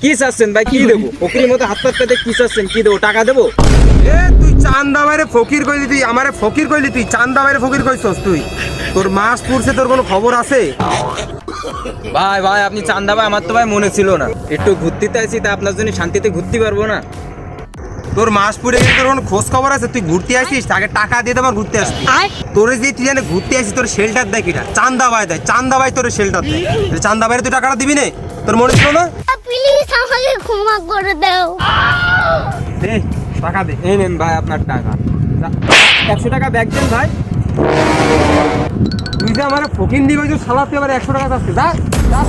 কি চাচ্ছেন ভাই? কি দেবো? ফকির মতো হাত কি চাচ্ছেন? কি দেবো? টাকা দেবো? এ তুই চান্দা বাইরে ফকির কইলি তুই আমারে ফকির কইলি তুই চান্দা বাইরে ফকির কইছস তুই। তোর মাস পুরছে তোর কোনো খবর আছে? ভাই ভাই আপনি চান্দা ভাই আমার তো ভাই মনে ছিল না। একটু ঘুরতে চাইছি তা আপনার জন্য শান্তিতে ঘুরতে পারব না। তোর মাস পুরে গেলে তোর কোনো খোঁজ খবর আছে? তুই ঘুরতে আসিস তাকে টাকা দিয়ে তোমার ঘুরতে আসবি। তোর যে তুই জানে ঘুরতে আসিস তোর শেল্টার দেয় কিনা চান্দা বাই দেয় চান্দা বাই তোর শেল্টার দেয়। চান্দা বাইরে তুই টাকাটা দিবি না? তোর মনে ছিল না? প্লিজ আমাকে ক্ষমা করে দাও। দে টাকা দে। এই নেন ভাই আপনার টাকা। একশো টাকা ব্যাগ দেন ভাই। তুই যে আমার ফকির দিবে যে সালাতে এবার একশো টাকা চাচ্ছে যা যা